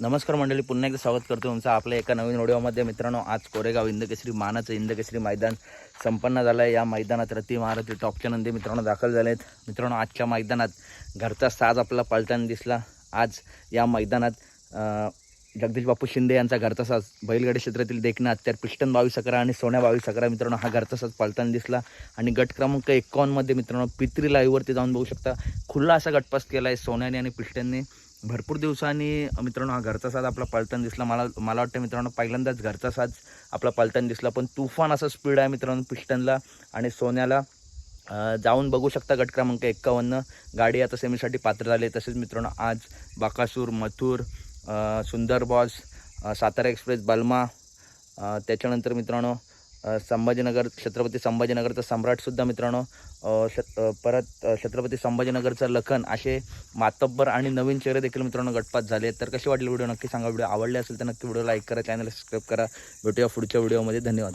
नमस्कार मंडळी पुन्हा एकदा स्वागत करतो तुमचं आपल्या एका नवीन व्हिडिओमध्ये मित्रांनो आज कोरेगाव इंदकेसरी मानाचं इंदकेसरी मैदान संपन्न झालं आहे. या मैदानात रती महारथी टॉपच्या नंदी मित्रांनो दाखल झाले आहेत. मित्रांनो आजच्या मैदानात घरचा साज आपला पळताना दिसला. आज या मैदानात जगदीश बापू शिंदे यांचा घरचा साज बैलगाडी क्षेत्रातील देखणं हत्यार पिष्टन बावीस अकरा आणि सोन्या बावीस अकरा मित्रांनो हा घरचा साज पळताना दिसला. आणि गट क्रमांक एकावन्नमध्ये मित्रांनो पित्री लाईव्हवरती जाऊन बघू शकता. खुल्ला असा गटपास केला आहे सोन्याने आणि पिष्टनने. भरपूर दिवसांनी मित्रांनो हा घरचा साज आपला पलटण दिसला. मला मला वाटतं मित्रांनो पहिल्यांदाच घरचा साज आपला पलटण दिसला. पण तुफान असा स्पीड आहे मित्रांनो पिस्टनला आणि सोन्याला. जाऊन बघू शकता गट क्रमांक एक्कावन्न. गाडी आता सेमीसाठी पात्र झाली तसेच मित्रांनो आज बाकासूर मथुर सुंदर बॉस सातारा एक्सप्रेस बल्मा त्याच्यानंतर मित्रांनो संभाजीनगर छत्रपती संभाजीनगरचा सम्राटसुद्धा मित्रांनो शत परत छत्रपती संभाजीनगरचा लखन असे मातब्बर आणि नवीन चेहरे देखील मित्रांनो गटपात झाले. तर कशी वाटली व्हिडिओ? नक्की सांगा. व्हिडिओ आवडले असेल तर नक्की व्हिडिओ लाईक करा चॅनल सबस्क्राईब करा. भेटूया पुढच्या व्हिडिओमध्ये. धन्यवाद.